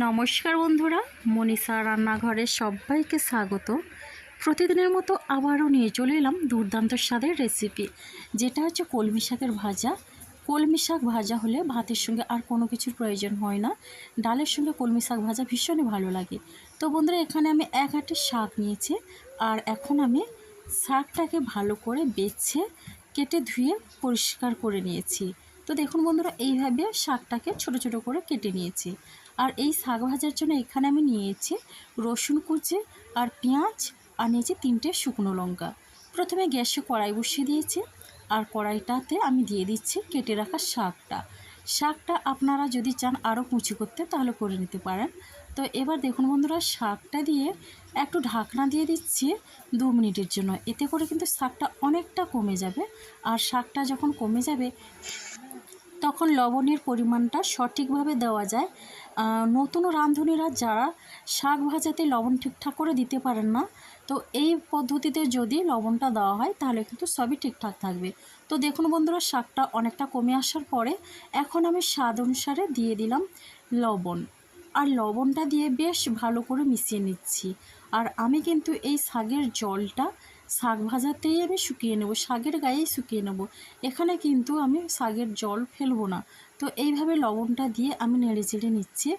নমস্কার বন্ধুরা, মনীষা রান্নাঘরে সবাইকে স্বাগত। প্রতিদিনের মতো আবারও নিয়ে চলে এলাম দুর্দান্ত স্বাদের রেসিপি যেটা হচ্ছে কলমি শাকের ভাজা। কলমি শাক ভাজা হলে ভাতের সঙ্গে আর কোনো কিছুর প্রয়োজন হয় না। ডালের সঙ্গে কলমি শাক ভাজা ভীষণই ভালো লাগে। তো বন্ধুরা, এখানে আমি এক হাঁটি শাক নিয়েছি আর এখন আমি শাকটাকে ভালো করে বেছে, কেটে ধুয়ে পরিষ্কার করে নিয়েছি। তো দেখুন বন্ধুরা, এইভাবে শাকটাকে ছোট ছোট করে কেটে নিয়েছি। আর এই শাক ভাজার জন্য এখানে আমি নিয়েছি রসুন কুচি আর পেঁয়াজ আর নিয়েছি তিনটে শুকনো লঙ্কা। প্রথমে গ্যাসে কড়াই বসিয়ে দিয়েছি আর কড়াইটাতে আমি দিয়ে দিচ্ছি কেটে রাখা শাকটা। শাকটা আপনারা যদি চান আরও কুচি করতে তাহলে করে নিতে পারেন। তো এবার দেখুন বন্ধুরা, শাকটা দিয়ে একটু ঢাকনা দিয়ে দিচ্ছি দু মিনিটের জন্য। এতে করে কিন্তু শাকটা অনেকটা কমে যাবে আর শাকটা যখন কমে যাবে তখন লবণের পরিমাণটা সঠিকভাবে দেওয়া যায়। নতুন রাঁধুনিরা যারা শাক ভাজাতে লবণ ঠিকঠাক করে দিতে পারেন না, তো এই পদ্ধতিতে যদি লবণটা দেওয়া হয়, তাহলে কিন্তু সবই ঠিকঠাক থাকবে। তো দেখুন বন্ধুরা, শাকটা অনেকটা কমে আসার পরে এখন আমি স্বাদ অনুসারে দিয়ে দিলাম লবণ। আর লবণটা দিয়ে বেশ ভালো করে মিশিয়ে নিচ্ছি। আর আমি কিন্তু এই শাকের জলটা শাক ভাজাতেই আমি শুকিয়ে নেব, শাকের গায়েই শুকিয়ে নেব। এখানে কিন্তু আমি শাকের জল ফেলব না। তো এইভাবে লবণটা দিয়ে আমি নেড়ে চেড়ে নিচ্ছি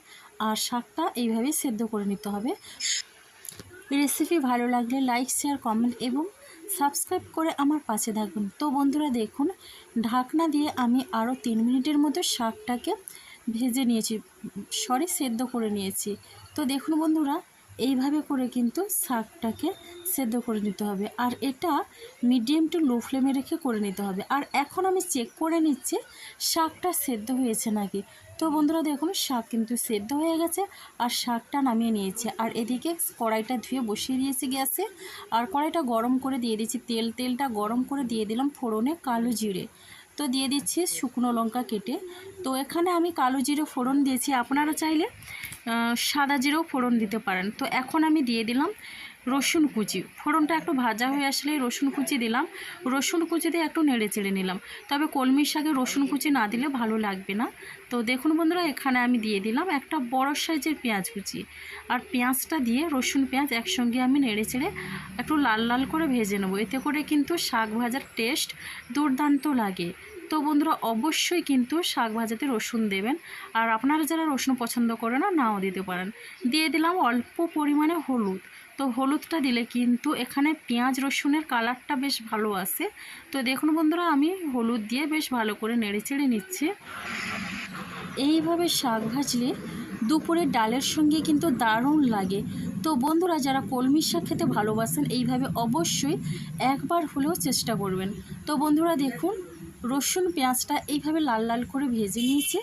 আর শাকটা এইভাবে সেদ্ধ করে নিতে হবে। রেসিপি ভালো লাগলে লাইক, শেয়ার, কমেন্ট এবং সাবস্ক্রাইব করে আমার পাশে থাকবেন তো বন্ধুরা দেখুন, ঢাকনা দিয়ে আমি আরও তিন মিনিটের মতো শাকটাকে ভেজে নিয়েছি সরি, সেদ্ধ করে নিয়েছি। তো দেখুন বন্ধুরা এইভাবে করে কিন্তু শাকটাকে সেদ্ধ করে নিতে হবে। আর এটা মিডিয়াম টু লো ফ্লেমে রেখে করে নিতে হবে। আর এখন আমি চেক করে নিচ্ছি, শাকটা সেদ্ধ হয়েছে নাকি? তো বন্ধুরা, দেখুন, শাক কিন্তু সেদ্ধ হয়ে গেছে আর শাকটা নামিয়ে নিয়েছে। আর এদিকে কড়াইটা ধুয়ে বসিয়ে দিয়েছি গ্যাসে। আর কড়াইটা গরম করে দিয়ে দিচ্ছি তেল, তেলটা গরম করে দিয়ে দিলাম ফোড়নে কালো জিরে। তো দিয়ে দিচ্ছি শুকনো লঙ্কা কেটে। তো এখানে আমি কালো জিরো ফোড়ন দিয়েছি। আপনারা চাইলে সাদা জিরেও ফোড়ন দিতে পারেন। তো এখন আমি দিয়ে দিলাম রসুন কুচি। ফোড়নটা একটু ভাজা হয়ে আসলে রসুন কুচি দিলাম। রসুন কুচি দিয়ে একটু নেড়ে চেড়ে নিলাম। তবে কলমির শাকে রসুন কুচি না দিলে ভালো লাগবে না। তো দেখুন বন্ধুরা, এখানে আমি দিয়ে দিলাম একটা বড় সাইজের পেঁয়াজ কুচি। আর পেঁয়াজটা দিয়ে রসুন পেঁয়াজ একসঙ্গে আমি নেড়ে চেড়ে একটু লাল লাল করে ভেজে নেব। এতে করে কিন্তু শাক ভাজার টেস্ট দুর্দান্ত লাগে। তো বন্ধুরা, অবশ্যই কিন্তু শাক ভাজাতে রসুন দেবেন। আর আপনারা যারা রসুন পছন্দ করে না, নাও দিতে পারেন। দিয়ে দিলাম অল্প পরিমাণে হলুদ। তো হলুদটা দিলে কিন্তু এখানে পেঁয়াজ রসুনের কালারটা বেশ ভালো আসে তো দেখুন বন্ধুরা, আমি হলুদ দিয়ে বেশ ভালো করে নেড়ে চেড়ে নিচ্ছি। এইভাবে শাক ভাজলে দুপুরের ডালের সঙ্গে কিন্তু দারুণ লাগে। তো বন্ধুরা, যারা কলমি শাক খেতে ভালোবাসেন, এইভাবে অবশ্যই একবার হলেও চেষ্টা করবেন। তো বন্ধুরা, দেখুন, রসুন পেঁয়াজটা এইভাবে লাল লাল করে ভেজে নিয়েছি।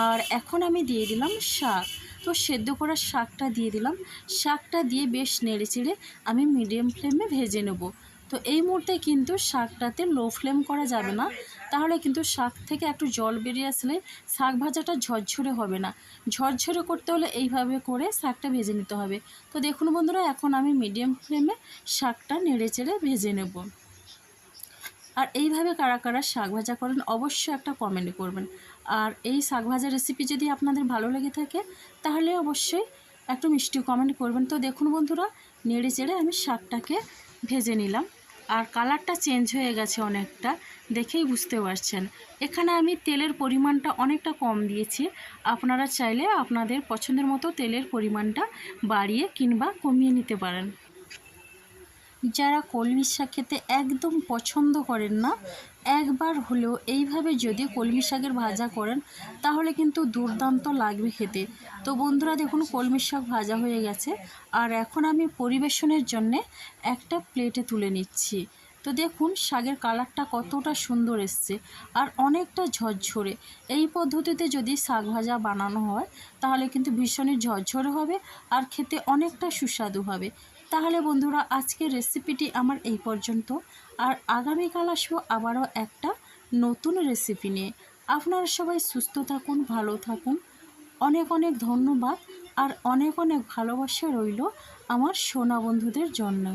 আর এখন আমি দিয়ে দিলাম শাক। তো সেদ্ধ করা শাকটা দিয়ে দিলাম। শাকটা দিয়ে বেশ নেড়ে চেড়ে আমি মিডিয়াম ফ্লেমে ভেজে নেব। তো এই মুহূর্তে কিন্তু শাকটাতে লো ফ্লেম করা যাবে না। তাহলে কিন্তু শাক থেকে একটু জল বেরিয়ে আসলে শাক ভাজাটা ঝরঝরে হবে না। ঝরঝরে করতে হলে এইভাবে করে শাকটা ভেজে নিতে হবে। তো দেখুন বন্ধুরা, এখন আমি মিডিয়াম ফ্লেমে শাকটা নেড়ে চেড়ে ভেজে নেব। আর এইভাবে কারা কারা শাক ভাজা করেন, অবশ্যই একটা কমেন্ট করবেন। আর এই শাক ভাজা রেসিপি যদি আপনাদের ভালো লেগে থাকে, তাহলে অবশ্যই একটু মিষ্টি কমেন্ট করবেন। তো দেখুন বন্ধুরা, নেড়ে চেড়ে আমি শাকটাকে ভেজে নিলাম। আর কালারটা চেঞ্জ হয়ে গেছে অনেকটা, দেখেই বুঝতে পারছেন। এখানে আমি তেলের পরিমাণটা অনেকটা কম দিয়েছি। আপনারা চাইলে আপনাদের পছন্দের মতো তেলের পরিমাণটা বাড়িয়ে কিংবা কমিয়ে নিতে পারেন। যারা কলমি শাক খেতে একদম পছন্দ করেন না, একবার হলেও এইভাবে যদি কলমি শাকের ভাজা করেন, তাহলে কিন্তু দুর্দান্ত লাগবে খেতে। তো বন্ধুরা, দেখুন কলমি শাক ভাজা হয়ে গেছে। আর এখন আমি পরিবেশনের জন্যে একটা প্লেটে তুলে নিচ্ছি। তো দেখুন, শাকের কালারটা কতটা সুন্দর এসছে আর অনেকটা ঝরঝরে। এই পদ্ধতিতে যদি শাক ভাজা বানানো হয়, তাহলে কিন্তু ভীষণই ঝরঝরে হবে আর খেতে অনেকটা সুস্বাদু হবে। তাহলে বন্ধুরা, আজকের রেসিপিটি আমার এই পর্যন্ত। আর আগামীকাল আসব আবারও একটা নতুন রেসিপি নিয়ে। আপনারা সবাই সুস্থ থাকুন, ভালো থাকুন। অনেক অনেক ধন্যবাদ আর অনেক অনেক ভালোবাসা রইল আমার সোনা বন্ধুদের জন্য।